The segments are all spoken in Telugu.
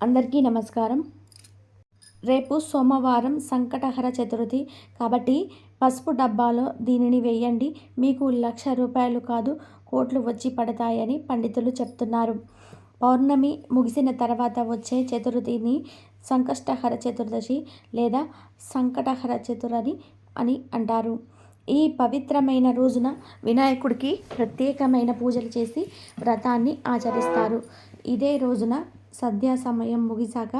అందరికీ నమస్కారం. రేపు సోమవారం సంకటహర చతుర్థి. కాబట్టి పసుపు డబ్బాలో దీనిని వేయండి. మీకు లక్ష రూపాయలు కాదు కోట్లు వచ్చి పడతాయని పండితులు చెప్తున్నారు. పౌర్ణమి ముగిసిన తర్వాత వచ్చే చతుర్థిని సంకష్టహర చతుర్దశి లేదా సంకటహర చతురని అని అంటారు. ఈ పవిత్రమైన రోజున వినాయకుడికి ప్రత్యేకమైన పూజలు చేసి వ్రతాన్ని ఆచరిస్తారు. ఇదే రోజున సద్యా సమయం ముగిశాక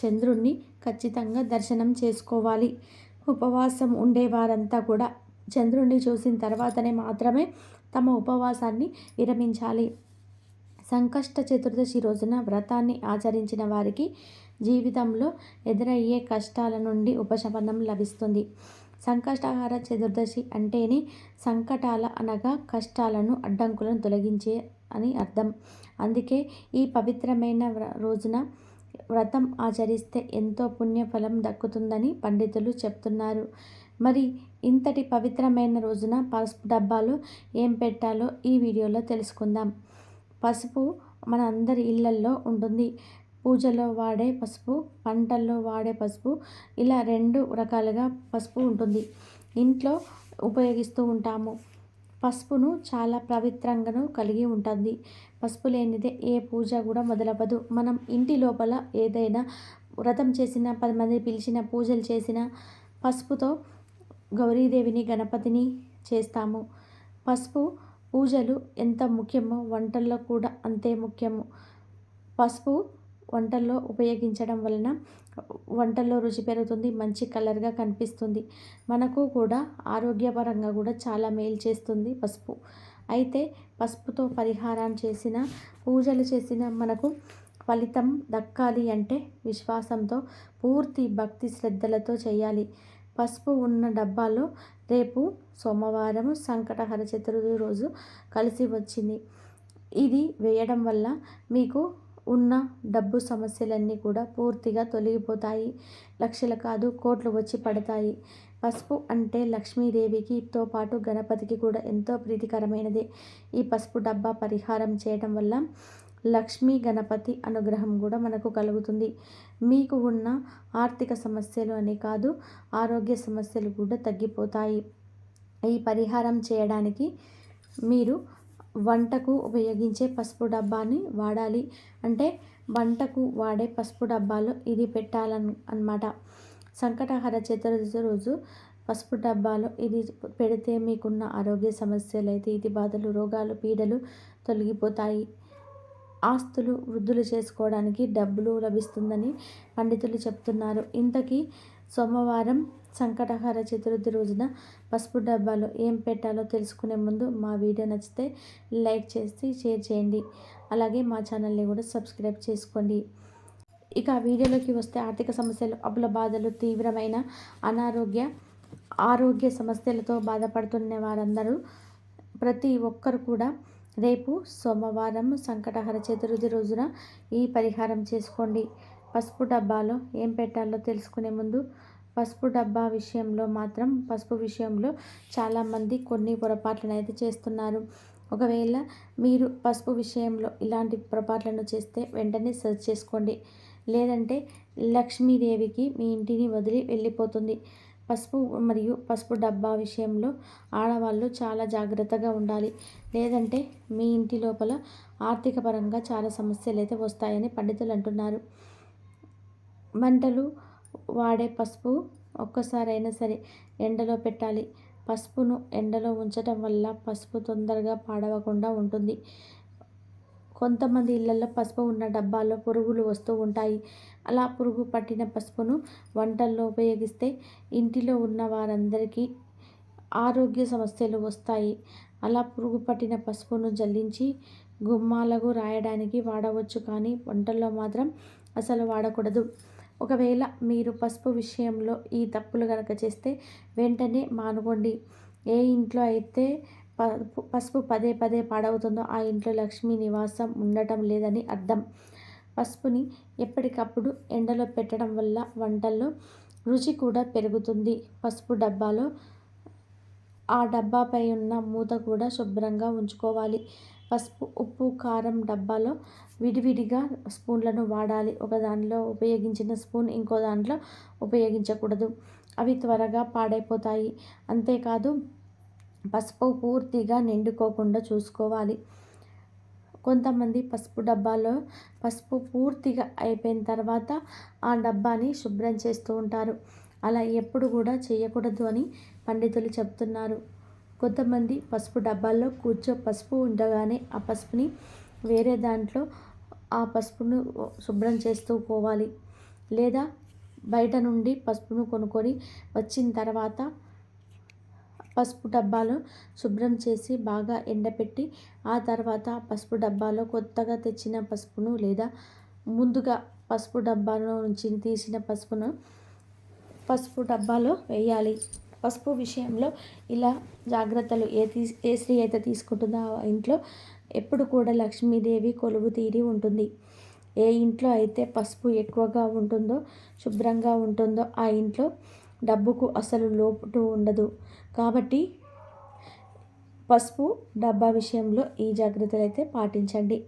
చంద్రుణ్ణి ఖచ్చితంగా దర్శనం చేసుకోవాలి. ఉపవాసం ఉండేవారంతా కూడా చంద్రుణ్ణి చూసిన తర్వాతనే మాత్రమే తమ ఉపవాసాన్ని విరమించాలి. సంకష్ట చతుర్దశి రోజున వ్రతాన్ని ఆచరించిన వారికి జీవితంలో ఎదురయ్యే కష్టాల నుండి ఉపశమనం లభిస్తుంది. సంకష్టహార చతుర్దశి అంటేనే సంకటాల అనగా కష్టాలను అడ్డంకులను తొలగించే అని అర్థం. అందుకే ఈ పవిత్రమైన రోజున వ్రతం ఆచరిస్తే ఎంతో పుణ్యఫలం దక్కుతుందని పండితులు చెప్తున్నారు. మరి ఇంతటి పవిత్రమైన రోజున పసుపు డబ్బాలో ఏం పెట్టాలో ఈ వీడియోలో తెలుసుకుందాం. పసుపు మన అందరి ఇళ్ళల్లో ఉంటుంది. పూజలో వాడే పసుపు పంటల్లో వాడే పసుపు ఇలా రెండు రకాలుగా పసుపు ఉంటుంది. ఇంట్లో ఉపయోగిస్తూ ఉంటాము. పసుపును చాలా పవిత్రంగాను కలిగి ఉంటుంది. పసుపు లేనిదే ఏ పూజ కూడా మొదలవ్వదు. మనం ఇంటి లోపల ఏదైనా వ్రతం చేసిన పది మంది పిలిచిన పూజలు చేసిన పసుపుతో గౌరీదేవిని గణపతిని చేస్తాము. పసుపు పూజలు ఎంత ముఖ్యమో వంటల్లో కూడా అంతే ముఖ్యము. పసుపు వంటల్లో ఉపయోగించడం వలన వంటల్లో రుచి పెరుగుతుంది మంచి కలర్గా కనిపిస్తుంది. మనకు కూడా ఆరోగ్యపరంగా కూడా చాలా మేలు చేస్తుంది పసుపు. అయితే పసుపుతో పరిహారం చేసిన పూజలు చేసిన మనకు ఫలితం దక్కాలి అంటే విశ్వాసంతో పూర్తి భక్తి శ్రద్ధలతో చేయాలి. పసుపు ఉన్న డబ్బాలో రేపు సోమవారం సంకటహర చతుర్థి రోజు కలిసి వచ్చింది. ఇది వేయడం వల్ల మీకు ఉన్న డబ్బు సమస్యలన్నీ కూడా పూర్తిగా తొలగిపోతాయి. లక్షలు కాదు కోట్లు వచ్చి పడతాయి. పసుపు అంటే లక్ష్మీదేవికితో పాటు గణపతికి కూడా ఎంతో ప్రీతికరమైనది. ఈ పసుపు డబ్బా పరిహారం చేయడం వల్ల లక్ష్మీ గణపతి అనుగ్రహం కూడా మనకు కలుగుతుంది. మీకు ఉన్న ఆర్థిక సమస్యలు అని కాదు ఆరోగ్య సమస్యలు కూడా తగ్గిపోతాయి. ఈ పరిహారం చేయడానికి మీరు వంటకు ఉపయోగించే పసుపు డబ్బాని వాడాలి. అంటే వంటకు వాడే పసుపు డబ్బాలో ఇది పెట్టాలన్ అనమాట సంకటహర చతుర్దశి రోజు పసుపు డబ్బాలో ఇది పెడితే మీకున్న ఆరోగ్య సమస్యలు అయితే ఇది బాధలు రోగాలు పీడలు తొలగిపోతాయి. ఆస్తులు వృద్ధులు చేసుకోవడానికి డబ్బులు లభిస్తుందని పండితులు చెప్తున్నారు. ఇంతకీ సోమవారం సంకటహార చతుర్థి రోజున పసుపు డబ్బాలో ఏం పెట్టాలో తెలుసుకునే ముందు మా వీడియో నచ్చితే లైక్ చేసి షేర్ చేయండి. అలాగే మా ఛానల్ని కూడా సబ్స్క్రైబ్ చేసుకోండి. ఇక ఆ వీడియోలోకి వస్తే ఆర్థిక సమస్యలు అప్పుల బాధలు తీవ్రమైన అనారోగ్య ఆరోగ్య సమస్యలతో బాధపడుతున్న వారందరూ ప్రతి ఒక్కరు కూడా రేపు సోమవారం సంకటహర చతుర్థి రోజున ఈ పరిహారం చేసుకోండి. పసుపు డబ్బాలో ఏం పెట్టాలో తెలుసుకునే ముందు పసుపు డబ్బా విషయంలో మాత్రం పసుపు విషయంలో చాలామంది కొన్ని పొరపాట్లను అయితే చేస్తున్నారు. ఒకవేళ మీరు పసుపు విషయంలో ఇలాంటి పొరపాట్లను చేస్తే వెంటనే సెర్చ్ చేసుకోండి. లేదంటే లక్ష్మీదేవికి మీ ఇంటిని వదిలి వెళ్ళిపోతుంది. పసుపు మరియు పసుపు డబ్బా విషయంలో ఆడవాళ్ళు చాలా జాగ్రత్తగా ఉండాలి. లేదంటే మీ ఇంటి లోపల ఆర్థిక పరంగా చాలా సమస్యలు అయితే వస్తాయని పండితులు అంటున్నారు. మంటలు వాడే పసుపు ఒక్కసారైనా సరే ఎండలో పెట్టాలి. పసుపును ఎండలో ఉంచటం వల్ల పసుపు తొందరగా పాడవకుండా ఉంటుంది. కొంతమంది ఇళ్ళల్లో పసుపు ఉన్న డబ్బాల్లో పురుగులు వస్తూ ఉంటాయి. అలా పురుగు పట్టిన పసుపును వంటల్లో ఉపయోగిస్తే ఇంటిలో ఉన్న వారందరికీ ఆరోగ్య సమస్యలు వస్తాయి. అలా పురుగు పట్టిన పసుపును జల్లించి గుమ్మాలకు రాయడానికి వాడవచ్చు కానీ వంటల్లో మాత్రం అసలు వాడకూడదు. ఒకవేళ మీరు పసుపు విషయంలో ఈ తప్పులు కనుక చేస్తే వెంటనే మానుకోండి. ఏ ఇంట్లో అయితే పసుపు పదే పదే పాడవుతుందో ఆ ఇంట్లో లక్ష్మీ నివాసం ఉండటం లేదని అర్థం. పసుపుని ఎప్పటికప్పుడు ఎండలో పెట్టడం వల్ల వంటల్లో రుచి కూడా పెరుగుతుంది. పసుపు డబ్బాలో ఆ డబ్బాపై ఉన్న మూత కూడా శుభ్రంగా ఉంచుకోవాలి. పసుపు ఉప్పు కారం డబ్బాలో విడివిడిగా స్పూన్లను వాడాలి. ఒక దానిలో ఉపయోగించిన స్పూన్ ఇంకో దాంట్లో ఉపయోగించకూడదు. అవి త్వరగా పాడైపోతాయి. అంతేకాదు పసుపు పూర్తిగా నిండుకోకుండా చూసుకోవాలి. కొంతమంది పసుపు డబ్బాలో పసుపు పూర్తిగా అయిపోయిన తర్వాత ఆ డబ్బాని శుభ్రం చేస్తూ ఉంటారు. అలా ఎప్పుడు కూడా చేయకూడదు అని పండితులు చెప్తున్నారు. కొంతమంది పసుపు డబ్బాల్లో కూర్చో పసుపు ఉండగానే ఆ పసుపుని వేరే దాంట్లో ఆ పసుపును శుభ్రం చేస్తూ పోవాలి. లేదా బయట నుండి పసుపును కొనుక్కొని వచ్చిన తర్వాత పసుపు డబ్బాలు శుభ్రం చేసి బాగా ఎండపెట్టి ఆ తర్వాత పసుపు డబ్బాలో కొత్తగా తెచ్చిన పసుపును లేదా ముందుగా పసుపు డబ్బాలో నుంచి తీసిన పసుపును పసుపు డబ్బాలో వేయాలి. పసుపు విషయంలో ఇలా జాగ్రత్తలు ఏ తీ ఏ స్త్రీ అయితే తీసుకుంటుందో ఆ ఇంట్లో ఎప్పుడు కూడా లక్ష్మీదేవి కొలువు తీరి ఉంటుంది. ఏ ఇంట్లో అయితే పసుపు ఎక్కువగా ఉంటుందో శుభ్రంగా ఉంటుందో ఆ ఇంట్లో డబ్బుకు అసలు లోటు ఉండదు. కాబట్టి పసుపు డబ్బా విషయంలో ఈ జాగ్రత్తలు అయితే పాటించండి.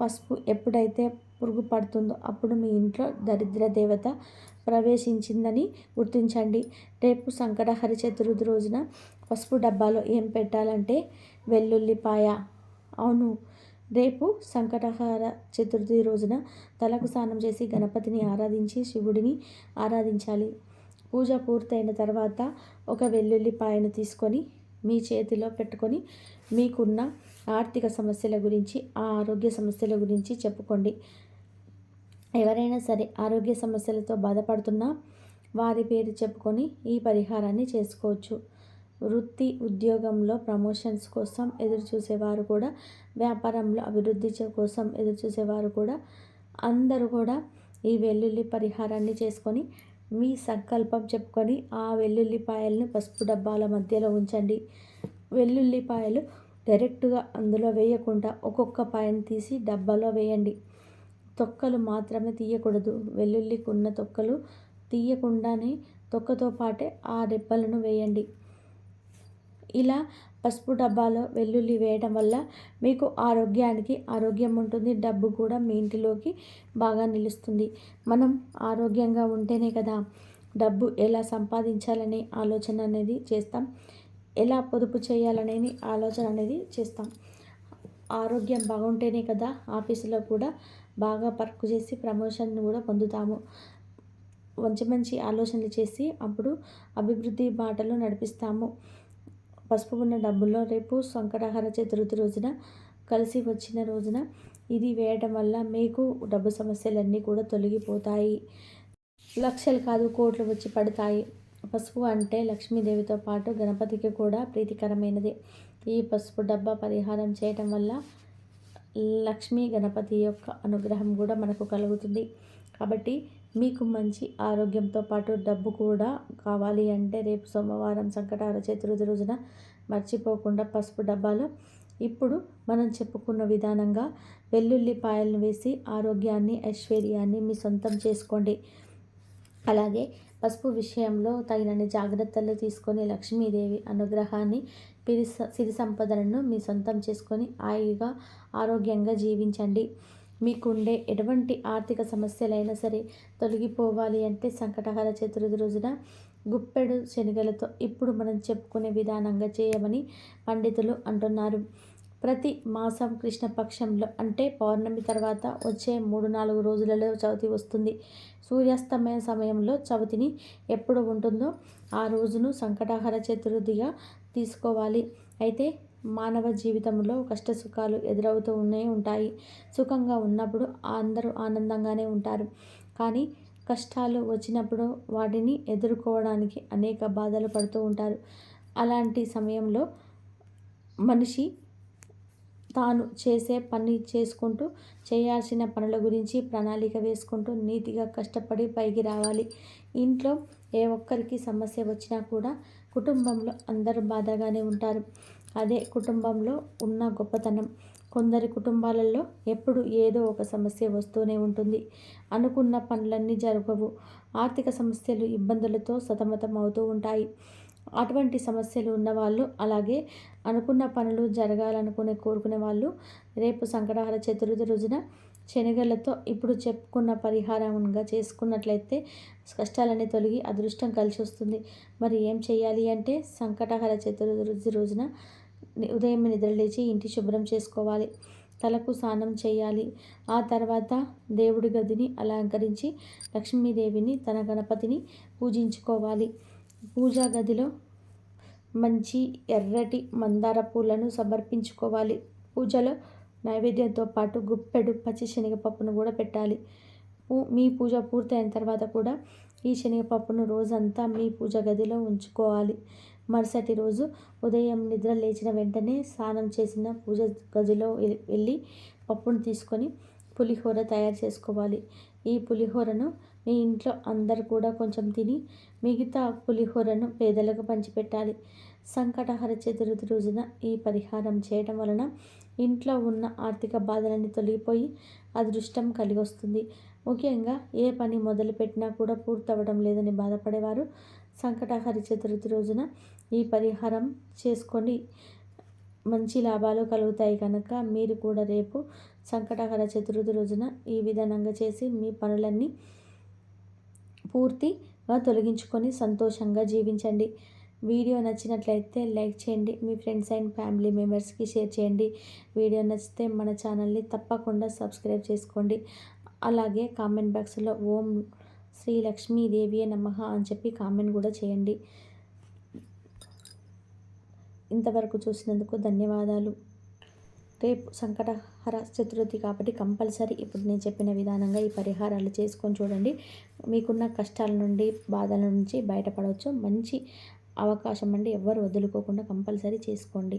పసుపు ఎప్పుడైతే పురుగు పడుతుందో అప్పుడు మీ ఇంట్లో దరిద్ర దేవత ప్రవేశించిందని గుర్తించండి. రేపు సంకటహరి చతుర్థి రోజున పసుపు డబ్బాలో ఏం పెట్టాలంటే వెల్లుల్లిపాయ. అవును రేపు సంకటహార చతుర్థి రోజున తలకు స్నానం చేసి గణపతిని ఆరాధించి శివుడిని ఆరాధించాలి. పూజ పూర్తయిన తర్వాత ఒక వెల్లుల్లిపాయను తీసుకొని మీ చేతిలో పెట్టుకొని మీకున్న ఆర్థిక సమస్యల గురించి ఆ ఆరోగ్య సమస్యల గురించి చెప్పుకోండి. ఎవరైనా సరే ఆరోగ్య సమస్యలతో బాధపడుతున్నా వారి పేరు చెప్పుకొని ఈ పరిహారాన్ని చేసుకోవచ్చు. వృత్తి ఉద్యోగంలో ప్రమోషన్స్ కోసం ఎదురు చూసేవారు కూడా వ్యాపారంలో అభివృద్ధి కోసం ఎదురు చూసేవారు కూడా అందరూ కూడా ఈ వెల్లుల్లి పరిహారాన్ని చేసుకొని మీ సంకల్పం చెప్పుకొని ఆ వెల్లుల్లిపాయలను పసుపు డబ్బాల మధ్యలో ఉంచండి. వెల్లుల్లిపాయలు డైరెక్ట్గా అందులో వేయకుండా ఒక్కొక్క పాయను తీసి డబ్బాలో వేయండి. తొక్కలు మాత్రమే తీయకూడదు. వెల్లుల్లికి ఉన్న తొక్కలు తీయకుండానే తొక్కతో పాటే ఆ రెబ్బలను వేయండి. ఇలా పసుపు డబ్బాలో వెల్లుల్లి వేయడం వల్ల మీకు ఆరోగ్యానికి ఆరోగ్యం ఉంటుంది. డబ్బు కూడా మీ ఇంటిలోకి బాగా నిలుస్తుంది. మనం ఆరోగ్యంగా ఉంటేనే కదా డబ్బు ఎలా సంపాదించాలనే ఆలోచన అనేది చేస్తాం. ఎలా పొదుపు చేయాలనేది ఆలోచన అనేది చేస్తాం. ఆరోగ్యం బాగుంటేనే కదా ఆఫీసులో కూడా బాగా వర్క్ చేసి ప్రమోషన్ కూడా పొందుతాము. మంచి మంచి ఆలోచనలు చేసి అప్పుడు అభివృద్ధి బాటలో నడిపిస్తాము. పసుపు ఉన్న డబ్బుల్లో రేపు సంకటహార చతుర్థి రోజున కలిసి వచ్చిన రోజున ఇది వేయటం వల్ల మీకు డబ్బు సమస్యలన్నీ కూడా తొలగిపోతాయి. లక్షలు కాదు కోట్లు వచ్చి పడతాయి. పసుపు అంటే లక్ష్మీదేవితో పాటు గణపతికి కూడా ప్రీతికరమైనది. ఈ పసుపు డబ్బా పరిహారం చేయటం వల్ల లక్ష్మీ గణపతి యొక్క అనుగ్రహం కూడా మనకు కలుగుతుంది. కాబట్టి మీకు మంచి ఆరోగ్యంతో పాటు డబ్బు కూడా కావాలి అంటే రేపు సోమవారం సంకటార చతుర్థి రోజున మర్చిపోకుండా పసుపు డబ్బాలో ఇప్పుడు మనం చెప్పుకున్న విధానంగా వెల్లుల్లిపాయలను వేసి ఆరోగ్యాన్ని ఐశ్వర్యాన్ని మీ సొంతం చేసుకోండి. అలాగే పసుపు విషయంలో తగినన్ని జాగ్రత్తలు తీసుకొని లక్ష్మీదేవి అనుగ్రహాన్ని పిరి సిరి సంపదలను మీ సొంతం చేసుకొని హాయిగా ఆరోగ్యంగా జీవించండి. మీకుండే ఎటువంటి ఆర్థిక సమస్యలైనా సరే తొలగిపోవాలి అంటే సంకటహర చతుర్థి రోజున గుప్పెడు శనగలతో ఇప్పుడు మనం చెప్పుకునే విధానంగా చేయమని పండితులు అంటున్నారు. ప్రతి మాసం కృష్ణపక్షంలో అంటే పౌర్ణమి తర్వాత వచ్చే మూడు నాలుగు రోజులలో చవితి వస్తుంది. సూర్యాస్తమయ సమయంలో చవితిని ఎప్పుడు ఉంటుందో ఆ రోజును సంకటాహార చతుర్థిగా తీసుకోవాలి. అయితే మానవ జీవితంలో కష్ట సుఖాలు ఎదురవుతూ ఉంటాయి. సుఖంగా ఉన్నప్పుడు అందరూ ఆనందంగానే ఉంటారు. కానీ కష్టాలు వచ్చినప్పుడు వాటిని ఎదుర్కోవడానికి అనేక బాధలు పడుతూ ఉంటారు. అలాంటి సమయంలో మనిషి తాను చేసే పని చేసుకుంటూ చేయాల్సిన పనుల గురించి ప్రణాళిక వేసుకుంటూ నీతిగా కష్టపడి పైకి రావాలి. ఇంట్లో ఏ ఒక్కరికి సమస్య వచ్చినా కూడా కుటుంబంలో అందరూ బాధగానే ఉంటారు. అదే కుటుంబంలో ఉన్న గొప్పతనం. కొందరి కుటుంబాలలో ఎప్పుడు ఏదో ఒక సమస్య వస్తూనే ఉంటుంది. అనుకున్న పనులన్నీ జరగవు. ఆర్థిక సమస్యలు ఇబ్బందులతో సతమతం అవుతూ ఉంటాయి. అటువంటి సమస్యలు ఉన్నవాళ్ళు అలాగే అనుకున్న పనులు జరగాలనుకునే కోరుకునే వాళ్ళు రేపు సంకటహార చతుర్థి రోజున శనగలతో ఇప్పుడు చెప్పుకున్న పరిహారంగా చేసుకున్నట్లయితే కష్టాలన్నీ తొలగి అదృష్టం కలిసి వస్తుంది. మరి ఏం చేయాలి అంటే సంకటహర చతుర్థి రోజున ఉదయం నిద్రలేచి ఇంటి శుభ్రం చేసుకోవాలి. తలకు స్నానం చేయాలి. ఆ తర్వాత దేవుడి గదిని అలంకరించి లక్ష్మీదేవిని తన గణపతిని పూజించుకోవాలి. పూజా గదిలో మంచి ఎర్రటి మందార పూలను సమర్పించుకోవాలి. పూజలో నైవేద్యంతో పాటు గుప్పెడు పచ్చి శనగపప్పును కూడా పెట్టాలి. పూ మీ పూజ పూర్తయిన తర్వాత కూడా ఈ శనగపప్పును రోజంతా మీ పూజ గదిలో ఉంచుకోవాలి. మరుసటి రోజు ఉదయం నిద్ర లేచిన వెంటనే స్నానం చేసిన పూజ గదిలో వెళ్ళి పప్పును తీసుకొని పులిహోర తయారు చేసుకోవాలి. ఈ పులిహోరను మీ ఇంట్లో అందరు కూడా కొంచెం తిని మిగతా పులిహోరను పేదలకు పంచిపెట్టాలి. సంకటహర చతుర్థి రోజున ఈ పరిహారం చేయడం వలన ఇంట్లో ఉన్న ఆర్థిక బాధలన్నీ తొలగిపోయి అదృష్టం కలిగి వస్తుంది ముఖ్యంగా ఏ పని మొదలుపెట్టినా కూడా పూర్తవడం లేదని బాధపడేవారు. సంకటహరి చతుర్థి రోజున ఈ పరిహారం చేసుకొని మంచి లాభాలు కలుగుతాయి కనుక మీరు కూడా రేపు సంకటహర చతుర్థి రోజున ఈ విధానంగా చేసి మీ పనులన్నీ పూర్తిగా తొలగించుకొని సంతోషంగా జీవించండి. వీడియో నచ్చినట్లయితే లైక్ చేయండి. మీ ఫ్రెండ్స్ అండ్ ఫ్యామిలీ మెంబర్స్కి షేర్ చేయండి. వీడియో నచ్చితే మన ఛానల్ని తప్పకుండా సబ్స్క్రైబ్ చేసుకోండి. అలాగే కామెంట్ బాక్స్లో ఓం శ్రీ లక్ష్మీదేవియే నమః అని చెప్పి కామెంట్ కూడా చేయండి. ఇంతవరకు చూసినందుకు ధన్యవాదాలు. రేపు సంకటహర చతుర్థి కాబట్టి కంపల్సరీ ఇప్పుడు నేను చెప్పిన విధానంగా ఈ పరిహారాలు చేసుకొని చూడండి. మీకున్న కష్టాల నుండి బాధల నుంచి బయటపడవచ్చు. మంచి అవకాశం అండి. ఎవ్వరు వదులుకోకుండా కంపల్సరీ చేసుకోండి.